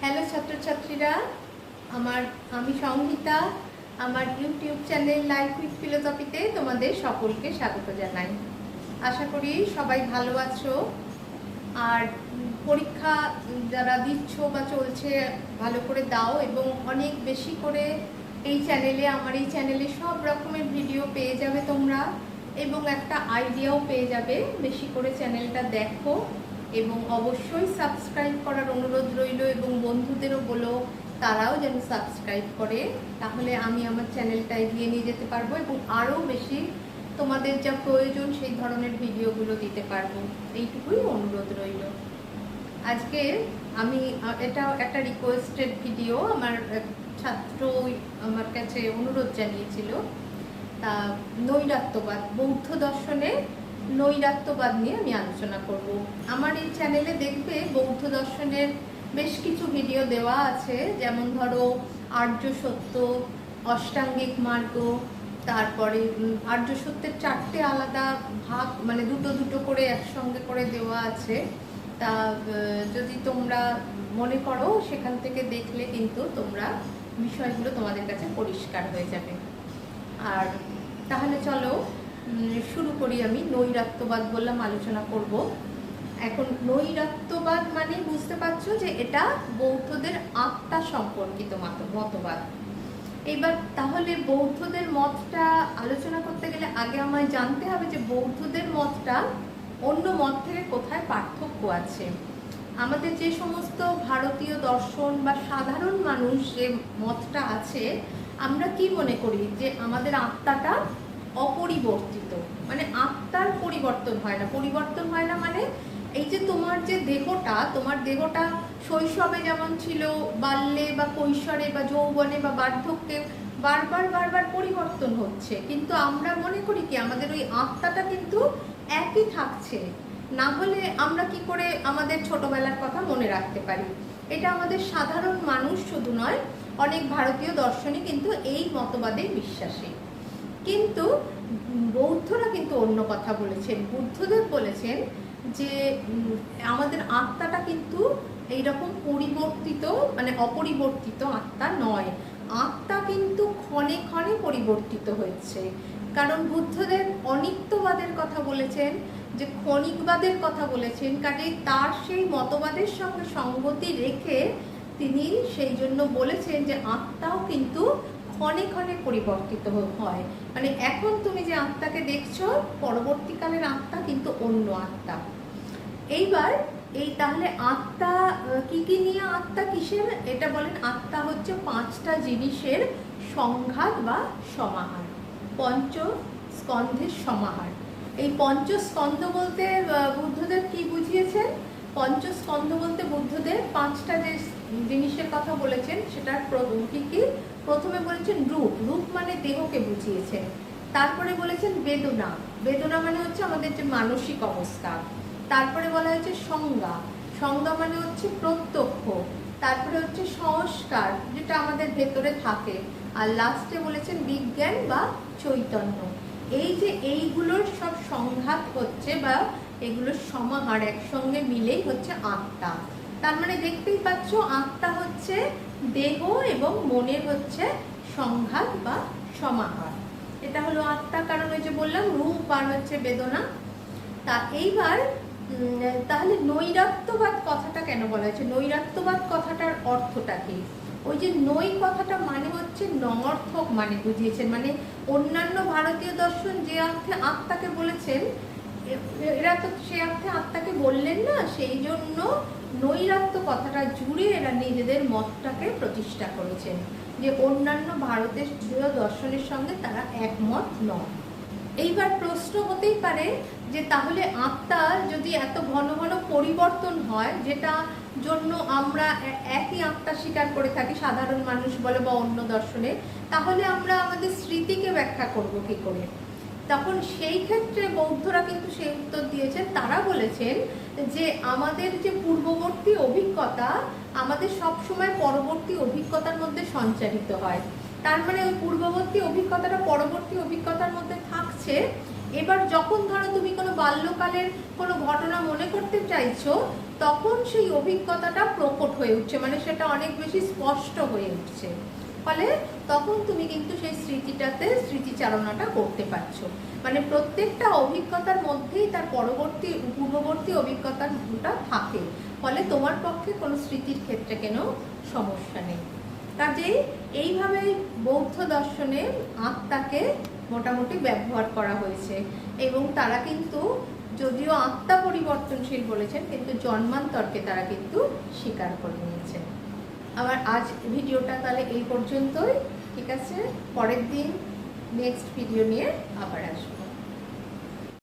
Hello ছাত্রছাত্রীরা। আমার, আমি সংহিতা আমার ইউটিউব চ্যানেল লাইফ উইথ ফিলোসফিতে তোমাদের সকলকে স্বাগত জানাই। আশা করি সবাই ভালো আছো। আর পরীক্ষা যারা দিচ্ছ বা চলছে, ভালো করে দাও এবং অনেক বেশি করে এই চ্যানেলে আমার এই চ্যানেলে সব রকমের ভিডিও পেয়ে যাবে তোমরা এবং একটা আইডিয়াও পেয়ে যাবে। বেশি করে চ্যানেলটা দেখো। এবং অবশ্যই সাবস্ক্রাইব করার অনুরোধ রইল এবং বন্ধুদেরও বলো তারাও যেন সাবস্ক্রাইব করে। তাহলে আমি আমার চ্যানেলটা এগিয়ে নিয়ে যেতে পারব এবং আরও বেশি তোমাদের যা প্রয়োজন সেই ধরনের ভিডিওগুলো দিতে পারব। এইটুকুই অনুরোধ রইল। আজকে আমি, এটা একটা রিকোয়েস্টেড ভিডিও আমার ছাত্র আমার কাছে অনুরোধ জানিয়েছিল। তা নৈরাত্যবাদ, বৌদ্ধ দর্শনে নৈরাত্যবাদ নিয়ে আমি আলোচনা করব। আমার এই চ্যানেলে দেখবে বৌদ্ধ দর্শনের বেশ কিছু ভিডিও দেওয়া আছে। যেমন ধরো, আর্য সত্য, অষ্টাঙ্গিক মার্গ, তারপরে আর্য সত্যের চারটে আলাদা ভাগ মানে দুটো দুটো করে একসঙ্গে করে দেওয়া আছে। তা যদি তোমরা মনে করো, সেখান থেকে দেখলে কিন্তু তোমরা বিষয়গুলো তোমাদের কাছে পরিষ্কার হয়ে যাবে। আর তাহলে চলো শুরু করি আমি, নৈরাত্যবাদ বললাম, আলোচনা করব। এখন নৈরাত্যবাদ মানে বুঝতে পারছ যে এটা বৌদ্ধদের আত্মা সম্পর্কিত মত- মতবাদ। এবার তাহলে বৌদ্ধদের মতটা আলোচনা করতে গেলে আগে আমায় জানতে হবে যে বৌদ্ধদের মতটা অন্য মত থেকে কোথায় পার্থক্য আছে। আমাদের যে সমস্ত ভারতীয় দর্শন বা সাধারণ মানুষ যে মতটা আছে, আমরা কি মনে করি যে আমাদের আত্মাটা অপরিবর্তিত। মানে আত্মার পরিবর্তন হয় না। পরিবর্তন হয় না মানে এই যে তোমার যে দেহটা, তোমার দেহটা শৈশবে যেমন ছিল বাল্যে বা কৈশোরে বা যৌবনে বা বার্ধক্যে বারবার বারবার পরিবর্তন হচ্ছে। কিন্তু আমরা মনে করি কি, আমাদের ওই আত্মাটা কিন্তু একই থাকছে। না হলে আমরা কি করে আমাদের ছোটবেলার কথা মনে রাখতে পারি? এটা আমাদের সাধারণ মানুষ শুধু নয়, অনেক ভারতীয় দর্শনই কিন্তু এই মতবাদে বিশ্বাসী। কিন্তু বৌদ্ধরা কিন্তু অন্য কথা বলেছেন, বুদ্ধদেব বলেছেন যে আমাদের আত্মাটা কিন্তু এইরকম পরিবর্তিত মানে অপরিবর্তিত আত্মা নয়। আত্মা কিন্তু ক্ষণে ক্ষণে পরিবর্তিত হচ্ছে কারণ বুদ্ধদেব অনিত্যবাদের কথা বলেছেন, যে ক্ষণিকবাদের কথা বলেছেন কাজে তার সেই মতবাদের সঙ্গে সঙ্গতি রেখে তিনি সেই জন্য বলেছেন যে আত্মাও কিন্তু ক্ষণে ক্ষণে পরিবর্তিত হয়। মানে এখন তুমি যে আত্মাকে দেখছ, পরবর্তীকালের আত্মা কিন্তু অন্য আত্মা। এইবার এই তাহলে আত্মা কি কি নিয়ে আত্মা কিসের? এটা বলেন, আত্মা হচ্ছে পাঁচটা জিনিসের সংঘাত বা সমাহার। পঞ্চ স্কন্ধের সমাহার। এই পঞ্চস্কন্ধ বলতে বুদ্ধদেব কি বুঝিয়েছেন পঞ্চস্কন্ধ বলতে বুদ্ধদেব পাঁচটা যে জিনিসের কথা বলেছেন, সেটার কি কি? প্রথমে বলেছেন রূপ। রূপ মানে দেহকে বুঝিয়েছেন। তারপরে বলেছেন বেদনা। বেদনা মানে হচ্ছে আমাদের যে মানসিক অবস্থা। তারপরে বলা হয়েছে সংজ্ঞা। সংজ্ঞা মানে হচ্ছে প্রত্যক্ষ। তারপরে হচ্ছে সংস্কার, যেটা আমাদের ভেতরে থাকে। আর লাস্টে বলেছেন বিজ্ঞান বা চৈতন্য। এই যে এইগুলোর সব সংঘাত হচ্ছে বা এগুলোর সমাহার একসঙ্গে মিলেই হচ্ছে আত্মা। তার মানে দেখতেই পাচ্ছ আত্মা হচ্ছে দেহ এবং মনের হচ্ছে সংঘাত বা সমাহার। এটা হলো আত্মা, কারণ ওই যে বললাম, রূপ আর হচ্ছে বেদনা। তা এইবার তাহলে নৈরাত্যবাদ কথাটা কেন বলা হয়েছে? নৈরাত্যবাদ কথাটার অর্থটা কি? ওই যে নৈ কথাটা মানে হচ্ছে নমর্থক মানে বুঝিয়েছেন। মানে অন্যান্য ভারতীয় দর্শন যে অর্থে আত্মাকে বলেছেন এরা তো সে অর্থে আত্মাকে বললেন না, সেই জন্য নৈরাত্য কথাটা জুড়ে এরা নিজেদের মতটাকে প্রতিষ্ঠা করেছেন, যে অন্যান্য ভারতের দৃঢ় দর্শনের সঙ্গে তারা একমত নয় এইবার প্রশ্ন হতেই পারে যে তাহলে আত্মা যদি এত ঘন ঘন পরিবর্তন হয়, যেটা জন্য আমরা একই আত্মা স্বীকার করে থাকি, সাধারণ মানুষ বলে বা অন্য দর্শনে, তাহলে আমরা আমাদের স্মৃতিকে ব্যাখ্যা করব কি করে? তখন সেই ক্ষেত্রে বৌদ্ধরা কিন্তু সেই উত্তর দিয়েছেন, তারা বলেছেন যে আমাদের যে পূর্ববর্তী অভিজ্ঞতা, আমাদের সব সময় পরবর্তী অভিজ্ঞতার মধ্যে সঞ্চারিত হয়। তার মানে ওই পূর্ববর্তী অভিজ্ঞতাটা পরবর্তী অভিজ্ঞতার মধ্যে থাকছে। এবার যখন ধরো তুমি কোনো বাল্যকালের কোনো ঘটনা মনে করতে চাইছো, তখন সেই অভিজ্ঞতাটা প্রকট হয়ে উঠছে মানে সেটা অনেক বেশি স্পষ্ট হয়ে উঠছে। ফলে তখন তুমি কিন্তু সেই স্মৃতিটাতে স্মৃতিচারণাটা করতে পারছ। মানে প্রত্যেকটা অভিজ্ঞতার মধ্যেই তার পরবর্তী, পূর্ববর্তী অভিজ্ঞতার অভিজ্ঞতাটা থাকে। ফলে তোমার পক্ষে কোনো স্মৃতির ক্ষেত্রে কেন সমস্যা নেই। কাজেই এইভাবে বৌদ্ধ দর্শনে আত্মাকে মোটামুটি ব্যবহার করা হয়েছে এবং তারা কিন্তু যদিও আত্মা পরিবর্তনশীল বলেছেন, কিন্তু জন্মান্তরকে তারা কিন্তু স্বীকার করে নিয়েছেন। আমার আজ ভিডিওটা তাহলে এই পর্যন্তই, ঠিক আছে? পরের দিন নেক্সট ভিডিও নিয়ে আবার আসব।